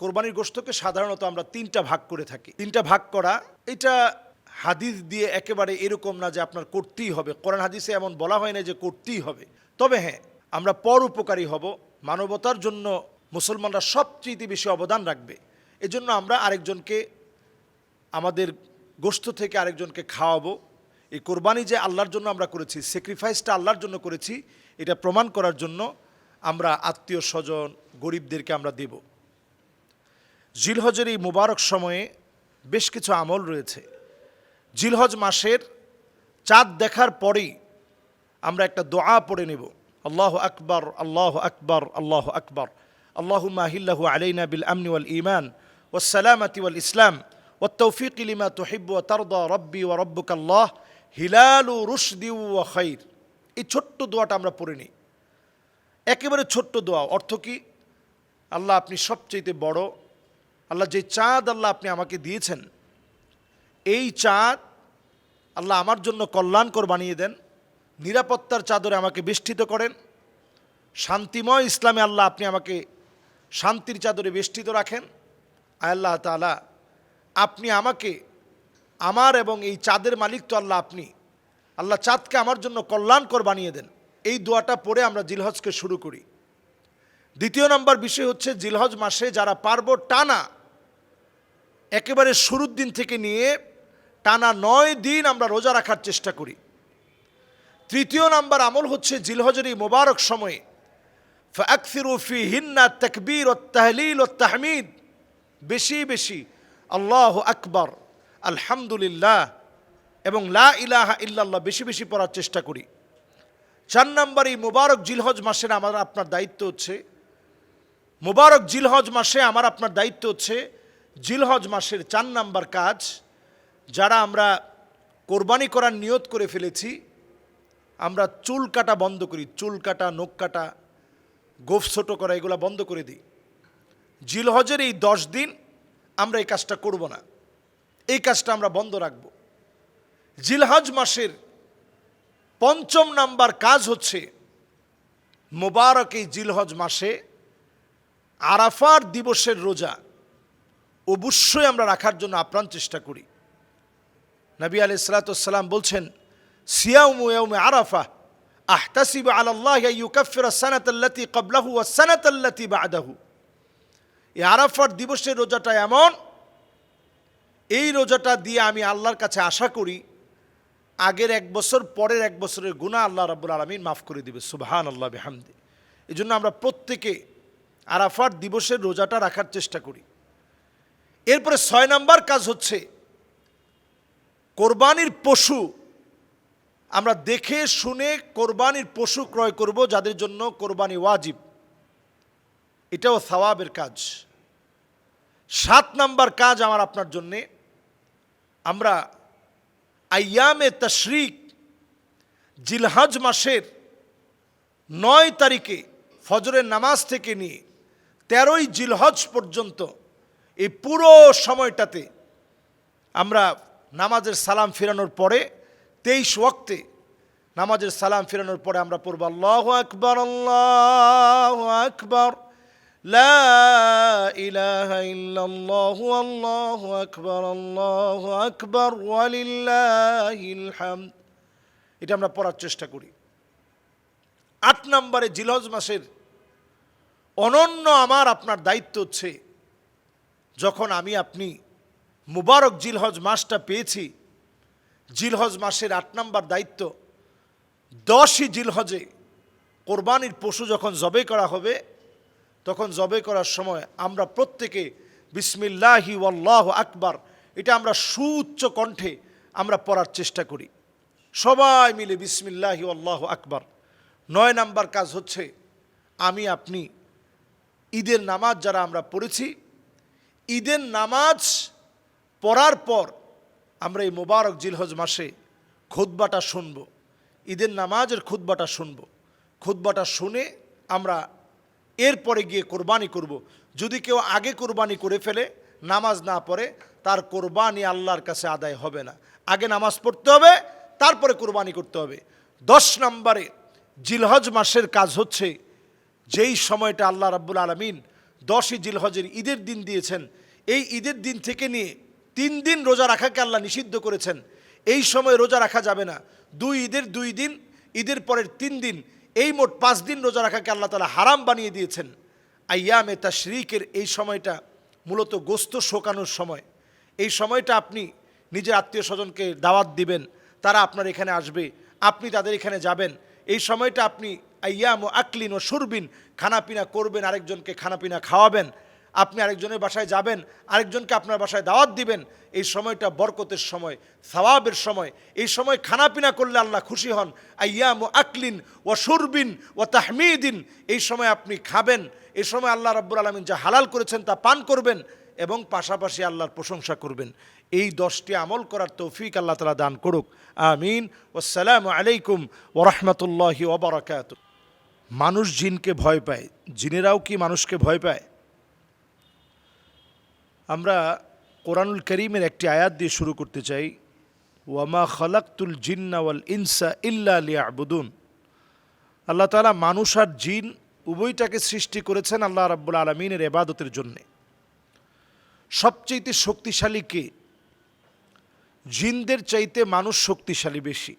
কোরবানির গোষ্ঠকে সাধারণত আমরা তিনটা ভাগ করে থাকি। তিনটা ভাগ করা, এটা হাদিস দিয়ে একেবারে এরকম না যে আপনার করতেই হবে। কোরআন হাদিসে এমন বলা হয় না যে করতেই হবে। তবে হ্যাঁ আমরা পর উপকারী হব, মানবতার জন্য মুসলমানরা সবচেয়ে বেশি অবদান রাখবে। এজন্য আমরা আরেকজনকে, আমাদের গোশত থেকে আরেকজনকে খাওয়াবো। এই কোরবানি যে আল্লাহর জন্য আমরা করেছি স্যাক্রিফাইসটা আল্লাহর জন্য করেছি, এটা প্রমাণ করার জন্য আমরা আত্মীয় স্বজন গরিবদেরকে আমরা দেব। জিলহজের এই মুবারক সময়ে বেশ কিছু আমল রয়েছে জিলহজ মাসের চাঁদ দেখার পরেই আমরা একটা দোয়া পড়ে নেব আল্লাহ আকবর আল্লাহ আকবর আল্লাহ আকবর আল্লাহ মাহিল্লাহু আলাইনা বিল আমনি ওয়াল ইমান والسلامة والإسلام والتوفيق لما تحب وترضى ربي وربك الله হিলাল রুশদি ওয়া খাইর এই ছোট্ট দোয়াটা আমরা পড়ে নিই একেবারে ছোট্ট দোয়া অর্থ কি আল্লাহ আপনি সবচেয়ে বড় আল্লাহ যে চাঁদ আল্লাহ আপনি আমাকে দিয়েছেন, এই চাঁদ আল্লাহ আমার জন্য কল্যাণকর বানিয়ে দেন, নিরাপত্তার চাদরে আমাকে বেষ্টিত করেন, শান্তিময় ইসলামে আল্লাহ আপনি আমাকে শান্তির চাদরে বেষ্টিত রাখেন। আল্লাহ তালা আপনি আমাকে, আমার এবং এই চাঁদের মালিক তো আল্লাহ আপনি, আল্লাহ চাঁদকে আমার জন্য কল্যাণকর বানিয়ে দেন। এই দোয়াটা পড়ে আমরা জিলহজকে শুরু করি। দ্বিতীয় নম্বর বিষয় হচ্ছে, জিলহজ মাসে যারা পারব টানা একেবারে শুরুর দিন থেকে নিয়ে টানা নয় দিন আমরা রোজা রাখার চেষ্টা করি। তৃতীয় নাম্বার আমল হচ্ছে জিলহজরি মোবারক সময়ে। ফি হিন্না তকবীর ও তাহলিল ও তাহমিদ। বেশি বেশি আল্লাহ আকবর, আলহামদুলিল্লাহ এবং লা ইলাহা ইল্লাল্লাহ বেশি বেশি পড়ার চেষ্টা করি। চার নম্বর এই মোবারক জিলহজ মাসের আমার আপনার দায়িত্ব হচ্ছে। মোবারক জিলহজ মাসে আমার আপনার দায়িত্ব হচ্ছে জিলহজ মাসের চার নাম্বার কাজ, যারা আমরা কোরবানি করার নিয়ত করে ফেলেছি, আমরা চুল কাটা বন্ধ করি, চুল কাটা, নখ কাটা, গোফ ছোটো করা, এগুলো বন্ধ করে দিই। জিলহজের এই দশ দিন আমরা এই কাজটা করব না। এই কাজটা আমরা বন্ধ রাখব। জিলহজ মাসের পঞ্চম নাম্বার কাজ হচ্ছে মোবারক এই জিলহজ মাসে আরাফার দিবসের রোজা। অবশ্যই আমরা রাখার জন্য আপ্রাণ চেষ্টা করি। নবী আলি সালাতাম বলছেন, সিয়াউমু আরাফা আহতাসিব ক্বাবলাহু ওয়া সানাতাল্লাতি বাদাহু। এই আরাফার দিবসের রোজাটা এমন, এই রোজাটা দিয়ে আমি আল্লাহর কাছে আশা করি, আগের এক বছর পরের এক বছরের গুণা আল্লাহ রাব্বুল আলমিন মাফ করে দিবে সুবহান আল্লাহ বেহামদি। এই জন্য আমরা প্রত্যেকে আরাফার দিবসের রোজাটা রাখার চেষ্টা করি। এরপরে ছয় নাম্বার কাজ হচ্ছে, কোরবানির পশু আমরা দেখে শুনে কোরবানির পশু ক্রয় করব যাদের জন্য কোরবানি ওয়াজিব। এটাও সওয়াবের কাজ। সাত নাম্বার কাজ আমার আপনার জন্যে, আমরা আয়ামে তশরিক জিলহজ মাসের নয় তারিখে ফজরের নামাজ থেকে নিয়ে তেরোই জিলহজ পর্যন্ত এই পুরো সময়টাতে আমরা নামাজের সালাম ফেরানোর পরে তেইশ ওয়াক্তে নামাজের সালাম ফেরানোর পরে আমরা পড়ব, আল্লাহ আকবর আল্লাহ আকবর আকবর এটা আমরা পড়ার চেষ্টা করি। আট নম্বরে জিলজ মাসের অনন্য আমার আপনার দায়িত্ব হচ্ছে যখন আমি আপনি মুবারক জিলহজ মাসটা পেয়েছি, জিলহজ মাসের আট নম্বর দায়িত্ব, দশই জিলহজে কোরবানির পশু যখন জবে করা হবে, তখন জবে করার সময় আমরা প্রত্যেকে বিসমিল্লাহি ওয়াল্লাহ আকবার, এটা আমরা সুউচ্চ কণ্ঠে আমরা পড়ার চেষ্টা করি। সবাই মিলে বিসমিল্লাহি আল্লাহ আকবার। নয় নাম্বার কাজ হচ্ছে, আমি আপনি ঈদের নামাজ যারা আমরা পড়েছি ঈদের নামাজ পড়ার পর আমরা এই মোবারক জিলহজ মাসে খুদ্বাটা শুনব। ঈদের নামাজের খুদ্বাটা শুনব। খুদ্বাটা শুনে আমরা এরপরে গিয়ে কোরবানি করব। যদি কেউ আগে কোরবানি করে ফেলে, নামাজ না পড়ে, তার কোরবানি আল্লাহর কাছে আদায় হবে না। আগে নামাজ পড়তে হবে, তারপরে কোরবানি করতে হবে। দশ নম্বরে জিলহজ মাসের কাজ হচ্ছে, যেই সময়টা আল্লাহ রাব্বুল আলমিন দশই জিলহজের ঈদের দিন দিয়েছেন। এই ঈদের দিন থেকে নিয়ে তিন দিন রোজা রাখাকে আল্লাহ নিষিদ্ধ করেছেন। এই সময় রোজা রাখা যাবে না। দুই ঈদের দুই দিন, ঈদের পরের তিন দিন, এই মোট পাঁচ দিন রোজা রাখাকে আল্লাহ তালা হারাম বানিয়ে দিয়েছেন। আয়ামে তাশরিকের এই সময়টা মূলত গোস্ত শোকানোর সময়। এই সময়টা আপনি নিজের আত্মীয় স্বজনকে দাওয়াত দিবেন, তারা আপনার এখানে আসবে, আপনি তাদের এখানে যাবেন। এই সময়টা আপনি আয়াম ও আকলিন ও সুরবিন, খানাপিনা করবেন, আরেকজনকে খানাপিনা খাওয়াবেন। আপনি আরেকজনের বাসায় যাবেন, আরেকজনকে আপনার বাসায় দাওয়াত দিবেন। এই সময়টা বরকতের সময়, সওয়াবের সময়। এই সময় খানাপিনা করলে আল্লাহ খুশি হন। আয়াম ও আকলিন ও সুরবিন ও তাহমিদিন, এই সময় আপনি খাবেন। এই সময় আল্লাহ রাব্বুল আলমিন যা হালাল করেছেন তা পান করবেন এবং পাশাপাশি আল্লাহর প্রশংসা করবেন। এই দশটি আমল করার তৌফিক আল্লাহ তালা দান করুক। আমিন। ওসালাম আলাইকুম ওরহমতুল্লাহি ওবরাকাত মানুষ জিনকে ভয় পায়। জিনেরাও কি মানুষকে ভয় পায়? আমরা কোরআনুল করিমের একটি আয়াত দিয়ে শুরু করতে চাই। ওয়ামা খলাক্তুল জিন্না ওয়াল ইনসা ইল্লা লিয়াবুদুন। আল্লাহ তালা মানুষ আর জিন উভয়টাকে সৃষ্টি করেছেন আল্লাহ রাব্বুল আলমিনের এবাদতের জন্যে। সবচেয়ে শক্তিশালী কে? জিনদের চাইতে মানুষ শক্তিশালী বেশি।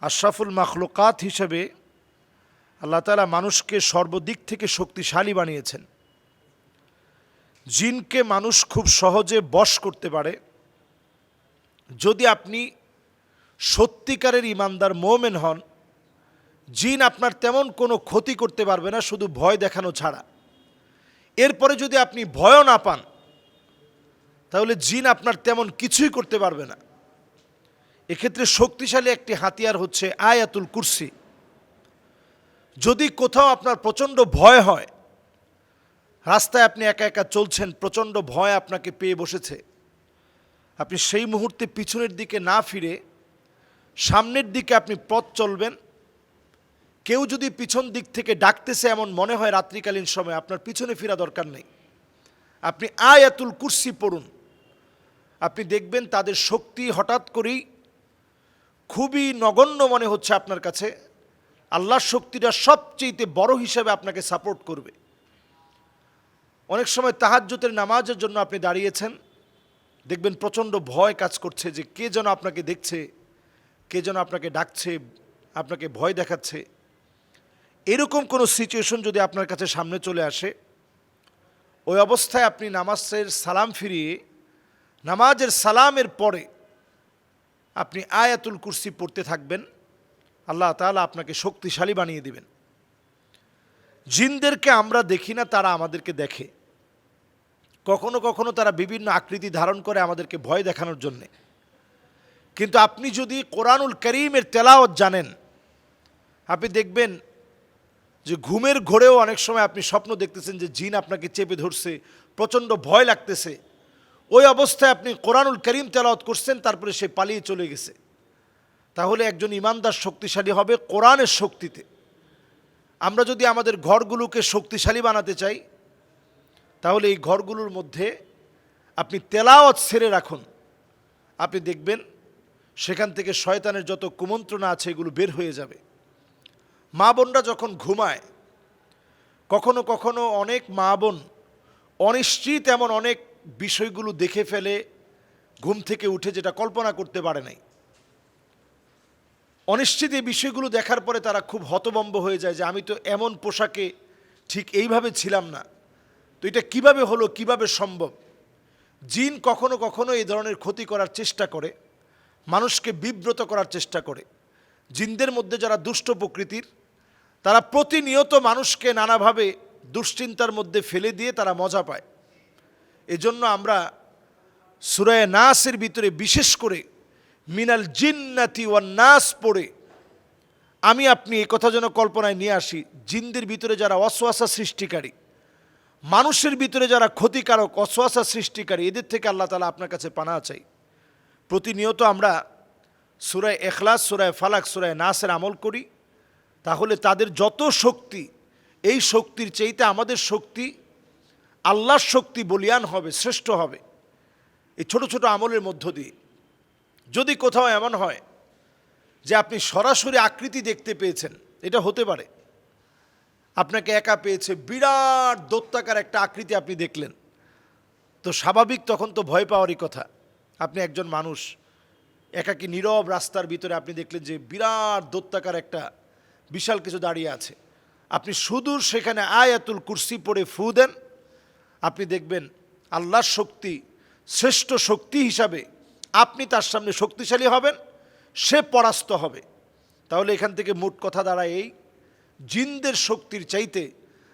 আশরাফুল মাখলুকাত হিসেবে আল্লাহ তালা মানুষকে সর্বদিক থেকে শক্তিশালী বানিয়েছেন। জিনকে মানুষ খুব সহজে বশ করতে পারে। যদি আপনি সত্যিকারের ইমানদার মোমেন হন, জিন আপনার তেমন কোনো ক্ষতি করতে পারবে না, শুধু ভয় দেখানো ছাড়া। এরপরে যদি আপনি ভয়ও না পান, তাহলে জিন আপনার তেমন কিছুই করতে পারবে না। এক্ষেত্রে শক্তিশালী একটি হাতিয়ার হচ্ছে আয়াতুল কুরসি। যদি কোথাও আপনার প্রচণ্ড ভয় হয়, রাস্তায় আপনি একা একা চলছেন, প্রচণ্ড ভয় আপনাকে পেয়ে বসেছে, আপনি সেই মুহূর্তে পিছনের দিকে না ফিরে, সামনের দিকে আপনি পথ চলবেন, কেউ যদি পিছন দিক থেকে ডাকতেছে এমন মনে হয় রাত্রিকালীন সময়, আপনার পিছনে ফেরা দরকার নেই। আপনি আয়াতুল কুর্সি পড়ুন, আপনি দেখবেন তাদের শক্তি হঠাৎ করেই খুবই নগণ্য মনে হচ্ছে আপনার কাছে আল্লাহর শক্তিটা সবচেয়েতে বড় হিসাবে আপনাকে সাপোর্ট করবে। অনেক সময় তাহাজ্যতের নামাজের জন্য আপনি দাঁড়িয়েছেন, দেখবেন প্রচণ্ড ভয় কাজ করছে যে কে যেন আপনাকে দেখছে, কে যেন আপনাকে ডাকছে, আপনাকে ভয় দেখাচ্ছে। এরকম কোনো সিচুয়েশন যদি আপনার কাছে সামনে চলে আসে, ওই অবস্থায় আপনি নামাজের সালাম ফিরিয়ে, নামাজের সালামের পরে আপনি আয়াতুল কুরসি পড়তে থাকবেন। আল্লাহ তালা আপনাকে শক্তিশালী বানিয়ে দিবেন। জিনদেরকে আমরা দেখি না, তারা আমাদেরকে দেখে। কখনো কখনো তারা বিভিন্ন আকৃতি ধারণ করে আমাদেরকে ভয় দেখানোর জন্যে। কিন্তু আপনি যদি কোরআনুল করিমের তেলাওয়াত জানেন, আপনি দেখবেন যে ঘুমের ঘোরেও অনেক সময় আপনি স্বপ্ন দেখতেছেন যে জিন আপনাকে চেপে ধরছে, প্রচণ্ড ভয় লাগতেছে। ওই অবস্থায় আপনি কোরআনুল করিম তেলাওয়াত করছেন, তারপরে সে পালিয়ে চলে গেছে। তাহলে একজন ইমানদার শক্তিশালী হবে কোরআনের শক্তিতে। আমরা যদি আমাদের ঘরগুলোকে শক্তিশালী বানাতে চাই, তাহলে এই ঘরগুলোর মধ্যে আপনি তেলাওয়াত ছেড়ে রাখুন। আপনি দেখবেন সেখান থেকে শয়তানের যত কুমন্ত্রণা আছে, এগুলো বের হয়ে যাবে। মা বোনরা যখন ঘুমায়, কখনো কখনো অনেক মা বোন অনিশ্চিত এমন অনেক বিষয়গুলো দেখে ফেলে, ঘুম থেকে উঠে যেটা কল্পনা করতে পারে নাই। অনিশ্চিত এই বিষয়গুলো দেখার পরে তারা খুব হতবম্ব হয়ে যায় যে আমি তো এমন পোশাকে ঠিক এইভাবে ছিলাম না। তো এটা কীভাবে হলো, কীভাবে সম্ভব? জিন কখনো কখনো এই ধরনের ক্ষতি করার চেষ্টা করে, মানুষকে বিব্রত করার চেষ্টা করে। জিনদের মধ্যে যারা দুষ্ট প্রকৃতির, তারা প্রতিনিয়ত মানুষকে নানাভাবে দুশ্চিন্তার মধ্যে ফেলে দিয়ে তারা মজা পায়। এজন্য আমরা সুরায় নাসের ভিতরে বিশেষ করে মিনাল জিন্নাতি ওয়ান নাস পড়ে। আমি আপনি এই কথা যেন কল্পনায় নিয়ে আসি, জিনদের ভিতরে যারা অশ্বাসা সৃষ্টিকারী, মানুষের ভিতরে যারা ক্ষতিকারক অশ্বাসা সৃষ্টিকারী, এদের থেকে আল্লাহ তালা আপনার কাছে পানা চাই। প্রতিনিয়ত আমরা সুরায় এখলাস সুরায় ফালাক, সুরায় নাসের আমল করি। তাহলে তাদের যত শক্তি, এই শক্তির চাইতে আমাদের শক্তি, আল্লাহর শক্তি বলিয়ান হবে, শ্রেষ্ঠ হবে। এই ছোট ছোট আমলের মধ্য দিয়ে। যদি কোথাও এমন হয় যে আপনি সরাসরি আকৃতি দেখতে পেয়েছেন, এটা হতে পারে। আপনাকে একা পেয়েছে, বিরাট দত্তাকার একটা আকৃতি আপনি দেখলেন। তো স্বাভাবিক তখন তো ভয় পাওয়ারই কথা। আপনি একজন মানুষ, একাকি নীরব রাস্তার ভিতরে আপনি দেখলেন যে বিরাট দত্তাকার একটা বিশাল কিছু দাঁড়িয়ে আছে। আপনি সুদূর সেখানে আয়াতুল কুরসি পড়ে ফু দেন। আপনি দেখবেন আল্লাহর শক্তি, শ্রেষ্ঠ শক্তি হিসাবে আপনি তার সামনে শক্তিশালী হবেন, সে পরাস্ত হবে। তাহলে এখান থেকে মোট কথা দাঁড়ায় এই, জিনদের শক্তির চাইতে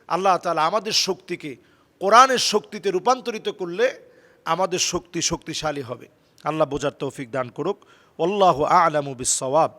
আল্লাহ তালা আমাদের শক্তিকে কোরআনের শক্তিতে রূপান্তরিত করলে আমাদের শক্তি শক্তিশালী হবে। আল্লাহ বোঝার তৌফিক দান করুক। আল্লাহ আলামু বিসওয়াব